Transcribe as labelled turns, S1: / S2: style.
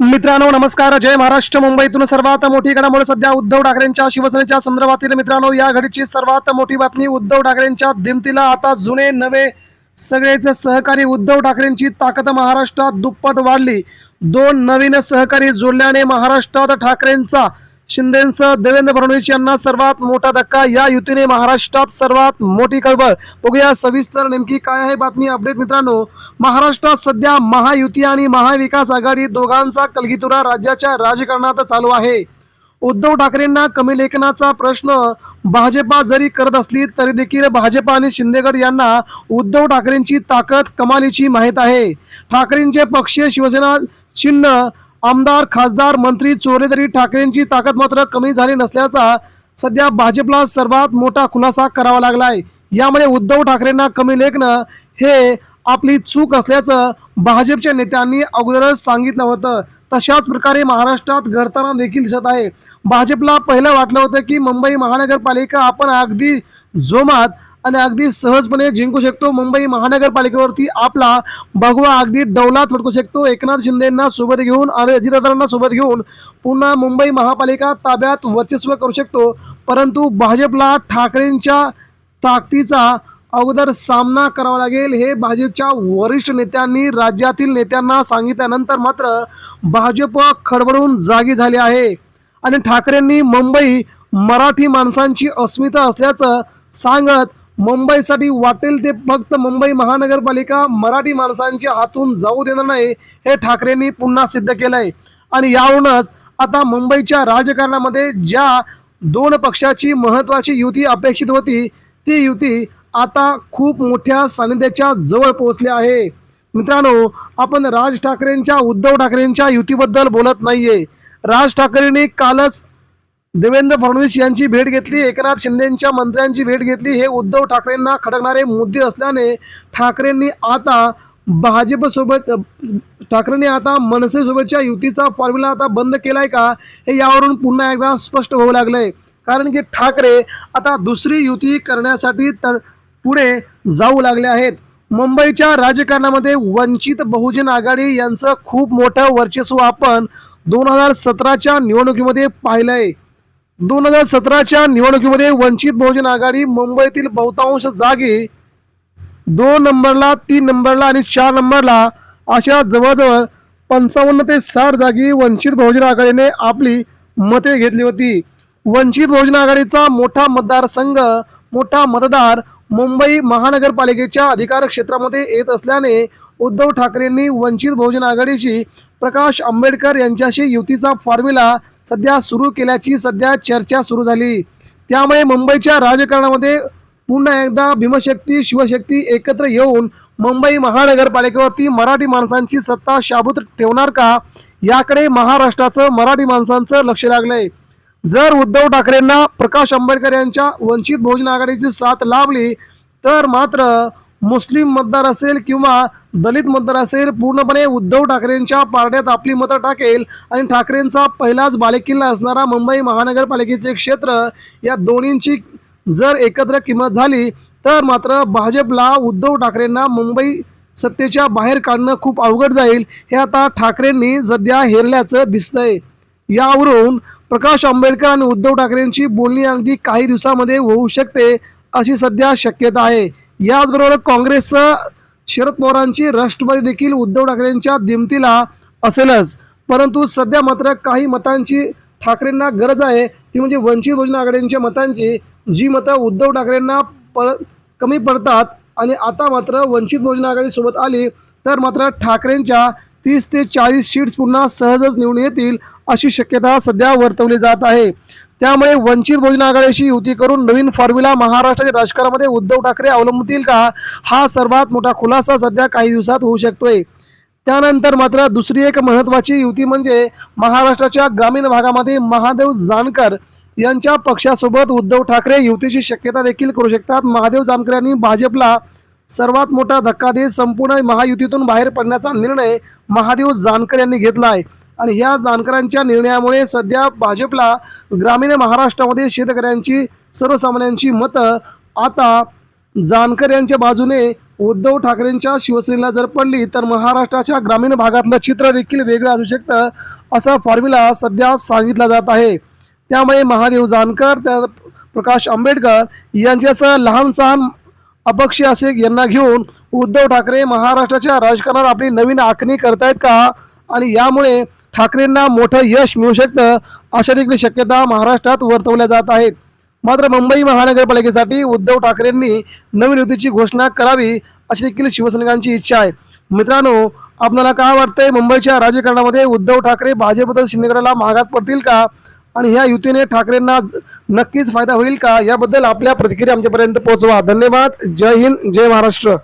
S1: मित्रांनो नमस्कार. जय महाराष्ट्र. मुंबईतून सर्वात मोठी घडामोड सध्या उद्धव ठाकरेंच्या शिवसेनेच्या संदर्भातील मित्रांनो या घडीची सर्वात मोठी बातमी उद्धव ठाकरेंच्या दिमतीला आता जुने नवे सगळेच सहकारी उद्धव ठाकरेंची ताकद महाराष्ट्रात दुप्पट वाढली. दोन नवीन सहकारी जोडल्याने महाराष्ट्रात ठाकरेंचा शिंदेसह देवेंद्र फडणवीस यांना सर्वात मोठा धक्का या युतीने महाराष्ट्रात सर्वात मोठी कळबळ बघूया सविस्तर नेमकी काय आहे बातमी अपडेट मित्रांनो. महाराष्ट्रात सध्या महायुती आणि महाविकास आघाडी दोघांचा कलगीतुरा राज्याच्या राजकारणात चालू आहे. उद्धव ठाकरेंना कमी लेखनाचा प्रश्न. भाजपा जरी करत असली तरी देखील भाजप आणि शिंदेगड यांना उद्धव ठाकरेंची ताकद कमालीची माहीत आहे. ठाकरेंचे पक्षीय शिवसेना चिन्ह आमदार खासदार मंत्री चोरले तरी ठाकरेंची ताकद मात्र कमी झाली नसल्याचा सध्या भाजपला सर्वात मोठा खुलासा करावा लागलाय. यामुळे उद्धव ठाकरेंना कमी लेखणं हे आपली चूक असल्याचं भाजपच्या नेत्यांनी अगोदरच सांगितलं होतं. तशाच प्रकारे महाराष्ट्रात घडताना देखील दिसत आहे. भाजपला पहिलं वाटलं होतं की मुंबई महानगरपालिका आपण अगदी जोमात आणि अगदी सहजपणे जिंकू शकतो. मुंबई महानगरपालिकेवरती आपला भगवा अगदी डौलात फटकू शकतो. एकनाथ शिंदेना सोबत घेऊन आणि अजितदादांना सोबत घेऊन पुन्हा मुंबई महापालिका ताब्यात वर्चस्व करू शकतो. परंतु भाजपला ठाकरेंच्या ताकदीचा अगोदर सामना करावा लागेल हे भाजपच्या वरिष्ठ नेत्यांनी राज्यातील नेत्यांना सांगितल्यानंतर मात्र भाजप खडबडून जागी झाले आहे. आणि ठाकरेंनी मुंबई मराठी माणसांची अस्मिता असल्याचं सांगत मुंबईसाठी वाटेल ते फक्त मुंबई महानगरपालिका मराठी माणसांच्या हातून जाऊ देणार नाही हे ठाकरेंनी पुन्हा सिद्ध केलं आहे आणि यावरूनच आता मुंबईच्या राजकारणामध्ये ज्या दोन पक्षाची महत्वाची युती अपेक्षित होती ती युती आता खूप मोठ्या सानिध्याच्या जवळ पोहोचली आहे. मित्रांनो आपण राज ठाकरेंच्या उद्धव ठाकरेंच्या युतीबद्दल बोलत नाहीये. राज ठाकरेंनी कालच देवेंद्र फडणवीस यांची भेट घेतली एकनाथ शिंदेंच्या मंत्र्यांची भेट घेतली हे उद्धव ठाकरेंना खडकणारे मुद्दे असल्याने ठाकरेंनी आता भाजपसोबत ठाकरेंनी आता मनसेसोबतच्या युतीचा फॉर्म्युला आता बंद केलाय का हे यावरून पुन्हा एकदा स्पष्ट होऊ लागलंय. कारण की ठाकरे आता दुसरी युती करण्यासाठी तर पुढे जाऊ लागले आहेत. मुंबईच्या राजकारणामध्ये वंचित बहुजन आघाडी यांचं खूप मोठं वर्चस्व आपण दोन हजार सतराच्या निवडणुकीमध्ये पाहिलंय. दोन हजार सतराच्या निवडणुकीमध्ये वंचित बहुजन आघाडी मुंबईतील बहुतांश जागी दोन नंबरला तीन नंबरला आणि चार नंबरला अशा जवळजवळ पंचावन्न ते साठ जागी वंचित बहुजन आघाडीने आपली मते घेतली होती. वंचित बहुजन आघाडीचा मोठा मतदारसंघ मोठा मतदार मुंबई महानगरपालिकेच्या अधिकार क्षेत्रामध्ये येत असल्याने उद्धव ठाकरेंनी वंचित बहुजन आघाडीशी प्रकाश आंबेडकर यांच्याशी युतीचा फॉर्म्युला सध्या सुरू केल्याची सध्या चर्चा सुरू झाली. त्यामुळे मुंबईच्या राजकारणामध्ये पुन्हा एकदा भीमशक्ती शिवशक्ती एकत्र येऊन मुंबई महानगरपालिकेवरती मराठी माणसांची सत्ता शाबूत ठेवणार का? याकडे महाराष्ट्राचं मराठी माणसांचं लक्ष लागलंय. जर उद्धव ठाकरेंना प्रकाश आंबेडकर यांच्या वंचित बहुजन आघाडीची साथ लाभली तर मात्र मुस्लिम मतदार असेल किंवा दलित मतदार असेल पूर्णपणे उद्धव ठाकरेंच्या पारड्यात आपली मतं टाकेल आणि ठाकरेंचा पहिलाच बालेकिल्ला असणारा मुंबई महानगरपालिकेचे क्षेत्र या दोन्हींची जर एकत्र किंमत झाली तर मात्र भाजपला उद्धव ठाकरेंना मुंबई सत्तेच्या बाहेर काढणं खूप अवघड जाईल. हे आता ठाकरेंनी सध्या हेरल्याचं दिसतंय. यावरून प्रकाश आंबेडकर आणि उद्धव ठाकरेंची बोलणी अगदी काही दिवसामध्ये होऊ शकते अशी सध्या शक्यता आहे. याचबरोबर काँग्रेसचं शरद पवारांची राष्ट्रवादी देखील उद्धव ठाकरेंच्या दिमतीला असेलच. परंतु सध्या मात्र काही मतांची ठाकरेंना गरज आहे. ती म्हणजे वंचित बहुजन आघाडींच्या मतांची. जी मतं उद्धव ठाकरेंना प कमी पडतात आणि आता मात्र वंचित बहुजन आघाडीसोबत आली तर मात्र ठाकरेंच्या तीस ते चाळीस सीट्स पुन्हा सहजच निवडून येतील अशी शक्यता सध्या वर्तवली जात आहे. त्यामुळे वंचित बहुजन आघाडीशी युती करून नवीन फॉर्म्युला महाराष्ट्राच्या राजकारणामध्ये उद्धव ठाकरे अवलंबतील का? हा सर्वात मोठा खुलासा सध्या काही दिवसात होऊ शकतोय. त्यानंतर मात्र दुसरी एक महत्वाची युती म्हणजे महाराष्ट्राच्या ग्रामीण भागामध्ये महादेव जानकर यांच्या पक्षासोबत उद्धव ठाकरे युतीची शक्यता देखील करू शकतात. महादेव जानकर यांनी भाजपला सर्वात मोठा धक्का देत संपूर्ण महायुतीतून बाहेर पडण्याचा निर्णय महादेव जानकर यांनी घेतला आहे. आणि या जानकरांच्या निर्णयामुळे सध्या भाजपला ग्रामीण महाराष्ट्रामध्ये शेतकऱ्यांची सर्वसामान्यांची मतं आता जानकर यांच्या बाजूने उद्धव ठाकरेंच्या शिवसेनेला जर पडली तर महाराष्ट्राच्या ग्रामीण भागातलं चित्र देखील वेगळं असू शकतं असा फॉर्म्युला सध्या सांगितला जात आहे. त्यामुळे महादेव जानकर त्या प्रकाश आंबेडकर यांच्याचं लहान सहान अपक्ष असे यांना घेऊन उद्धव ठाकरे महाराष्ट्राच्या राजकारणात आपली नवीन आखणी करतायत का? आणि यामुळे ठाकरेंना मोठं यश मिळू शकतं अशा देखील शक्यता महाराष्ट्रात वर्तवल्या जात आहेत. मात्र मुंबई महानगरपालिकेसाठी उद्धव ठाकरेंनी नवीन युतीची घोषणा करावी अशी देखील शिवसैनिकांची इच्छा आहे. मित्रांनो आपल्याला काय वाटतंय? मुंबईच्या राजकारणामध्ये उद्धव ठाकरे भाजपबद्दल शिंदेगडाला मागात पडतील का? आणि ह्या युतीने ठाकरेंना नक्कीच फायदा होईल का? याबद्दल आपल्या प्रतिक्रिया आमच्यापर्यंत पोहोचवा. धन्यवाद. जय हिंद. जय महाराष्ट्र.